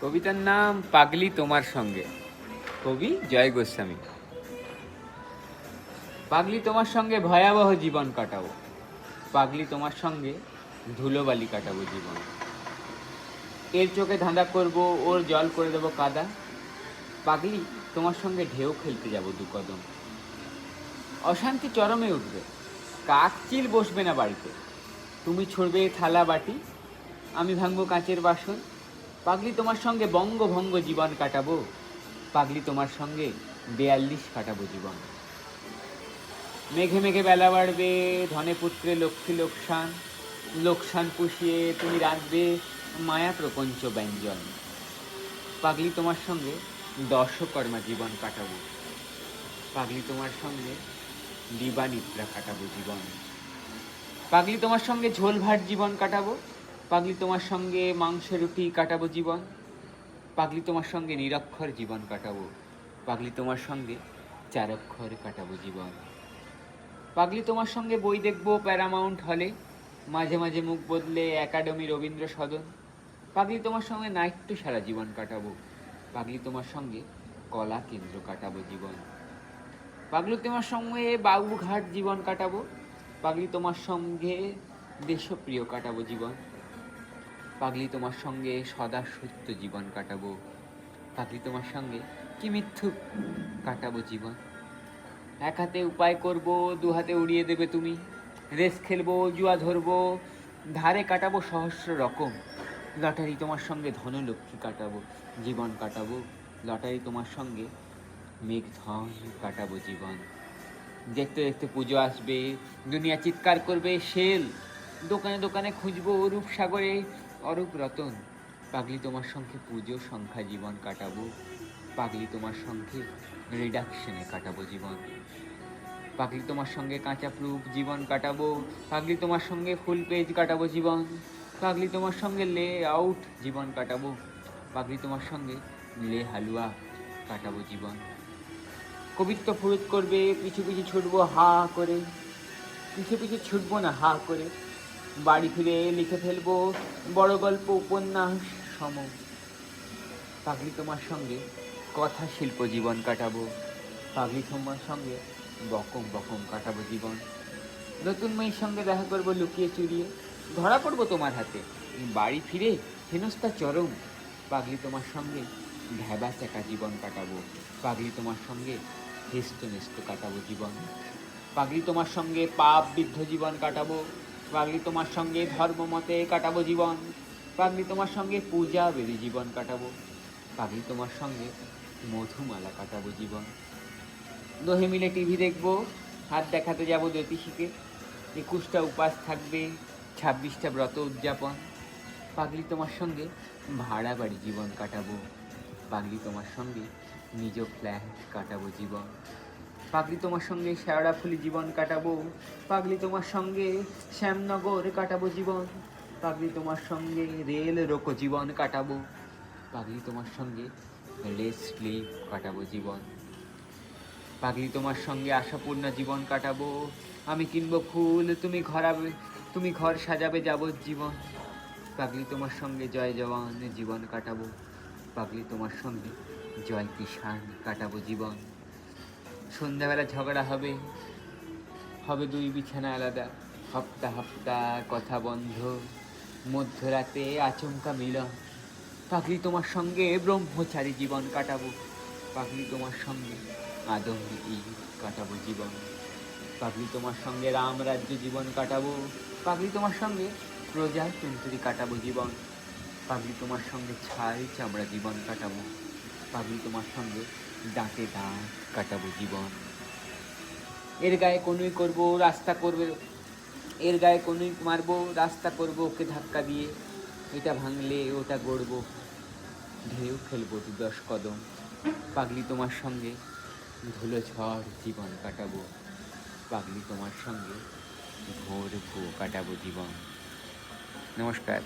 কবিতার নাম পাগলি তোমার সঙ্গে। কবি জয় গোস্বামী। পাগলি তোমার সঙ্গে ভয়াবহ জীবন কাটাবো। পাগলি তোমার সঙ্গে ধুলোবালি কাটাবো জীবন। এর চোখে ধাঁধা করব, ওর জল করে দেবো কাদা। পাগলি তোমার সঙ্গে ঢেউ খেলতে যাব দু কদম। অশান্তি চরমে উঠবে। কাকচিল বসবে না বাড়িতে। তুমি ছড়বে থালা বাটি। আমি ভাঙবো কাঁচের বাসন। পাগলি তোমার সঙ্গে বঙ্গভঙ্গ জীবন কাটাবো। পাগলি তোমার সঙ্গে বেয়াল্লিশ কাটাবো জীবন। মেঘে মেঘে বেলা বাড়বে, ধনে পুত্রে লক্ষ্মী লোকসান। লোকসান পুষিয়ে তুমি রাখবে মায়া প্রপঞ্চ ব্যঞ্জন। পাগলি তোমার সঙ্গে দর্শকর্মা জীবন কাটাবো। পাগলি তোমার সঙ্গে দিবানিদ্রা কাটাবো জীবন। পাগলি তোমার সঙ্গে ঝোল ভাত জীবন কাটাবো। পাগলি তোমার সঙ্গে মাংস, রুটি কাটাবো জীবন। পাগলি তোমার সঙ্গে নিরক্ষর জীবন কাটাবো। পাগলি তোমার সঙ্গে চারক্ষর কাটাবো জীবন। পাগলি তোমার সঙ্গে বই দেখব প্যারামাউন্ট হলে। মাঝে মাঝে মুখ বদলে একাডেমি রবীন্দ্র সদন। পাগলি তোমার সঙ্গে নাট্য সারা জীবন কাটাবো। পাগলি তোমার সঙ্গে কলা কেন্দ্র কাটাবো জীবন। পাগলি তোমার সঙ্গে বাবুঘাট জীবন কাটাবো। পাগলি তোমার সঙ্গে দেশপ্রিয় কাটাবো জীবন। পাগলি তোমার সঙ্গে সদা সত্য জীবন কাটাবো। পাগলি তোমার সঙ্গে কি মিথ্যুক কাটাবো জীবন? এক হাতে উপায় করব, দু হাতে উড়িয়ে দেবে তুমি। রেস খেলব, জুয়া ধরবো, ধারে কাটাবো সহস্র রকম। লটারি তোমার সঙ্গে ধনলক্ষ্মী কাটাবো, জীবন কাটাবো। লটারি তোমার সঙ্গে মেঘ মেঘধন কাটাবো জীবন। দেখতে দেখতে পুজো আসবে, দুনিয়া চিৎকার করবে, সেল। দোকানে দোকানে খুঁজবো অরূপ সাগরে অরূপ রতন, পাগলি তোমার সঙ্গে পুজো সংখ্যা জীবন কাটাবো, পাগলি তোমার সঙ্গে রিডাকশনে কাটাবো জীবন। পাগলি তোমার সঙ্গে কাঁচা প্রুফ জীবন কাটাবো, পাগলি তোমার সঙ্গে ফুল পেজ কাটাবো জীবন। পাগলি তোমার সঙ্গে লে আউট জীবন কাটাবো, পাগলি তোমার সঙ্গে লে হালুয়া কাটাবো জীবন। কবিত্ব ফুরুত করবে, পিছু পিছু ছুটবো হা করে, পিছু পিছু ছুটবো না হা করে। বাড়ি ফিরে লিখে ফেলব বড় গল্প, উপন্যাস সম পাগলি তোমার সঙ্গে কথা শিল্প জীবন কাটাবো। পাগলি তোমার সঙ্গে বকম বকম কাটাবো জীবন। নতুন মেয়ের সঙ্গে দেখা করব লুকিয়ে চুরিয়ে। ধরা পড়ব তোমার হাতে। বাড়ি ফিরে হেনস্তা চরম। পাগলি তোমার সঙ্গে ভেবা চাকা জীবন কাটাবো। পাগলি তোমার সঙ্গে হেস্ত নেস্ত কাটাবো জীবন। পাগলি তোমার সঙ্গে পাপ বৃদ্ধ জীবন কাটাবো। পাগলি তোমার সঙ্গে ধর্ম মতে কাটাবো জীবন পাগলি তোমার সঙ্গে পূজা বেরি জীবন কাটাবো পাগলি তোমার সঙ্গে মধুমালা কাটাবো জীবন। দোহে মিলে টিভি দেখব, হাত দেখাতে যাব জ্যোতিষীকে, একুশটা উপাস থাকবে, ছাব্বিশটা ব্রত উদযাপন। পাগলি তোমার সঙ্গে ভাড়া বাড়ি জীবন কাটাবো, পাগলি তোমার সঙ্গে নিজ ফ্ল্যাট কাটাবো জীবন। পাগলি তোমার সঙ্গে শেওড়াফুলি জীবন কাটাবো। পাগলি তোমার সঙ্গে শ্যামনগর কাটাবো জীবন। পাগলি তোমার সঙ্গে রেল রোকো জীবন কাটাবো। পাগলি তোমার সঙ্গে লেস কাটাবো জীবন। পাগলি তোমার সঙ্গে আশাপূর্ণ জীবন কাটাবো। আমি কিনবো ফুল, তুমি ঘরাবে, তুমি ঘর সাজাবে যাবজ্জীবন পাগলি তোমার সঙ্গে জয় জওয়ান জীবন কাটাবো। পাগলি তোমার সঙ্গে জয় কিষান কাটাবো জীবন। সন্ধ্যাবেলা ঝগড়া হবে হবে দুই বিছানা আলাদা। হপ্তা হপ্তা কথা বন্ধ, মধ্যরাতে আচমকা মিলন। পাগলি তোমার সঙ্গে ব্রহ্মচারী জীবন কাটাবো, পাগলি তোমার সঙ্গে আদম কাটাবো জীবন। পাগলি তোমার সঙ্গে রাম রাজ্য জীবন কাটাবো, পাগলি তোমার সঙ্গে প্রজাতন্ত্রী কাটাবো জীবন। পাগলি তোমার সঙ্গে ছাই চামড়া জীবন কাটাবো। পাগলি তোমার সঙ্গে। দাঁতে দাঁত কাটাবো জীবন। এর গায়ে কোনুই করব, রাস্তা করবে। এর গায়ে কোনুই মারবো, রাস্তা করব, ওকে ধাক্কা দিয়ে। এটা ভাঙলে ওটা গড়বো। ঢেউ খেলব দু দশ কদম। পাগলি তোমার সঙ্গে ধুলো ঝড় জীবন কাটাবো। পাগলি তোমার সঙ্গে ভোর ভো কাটাবো জীবন। নমস্কার।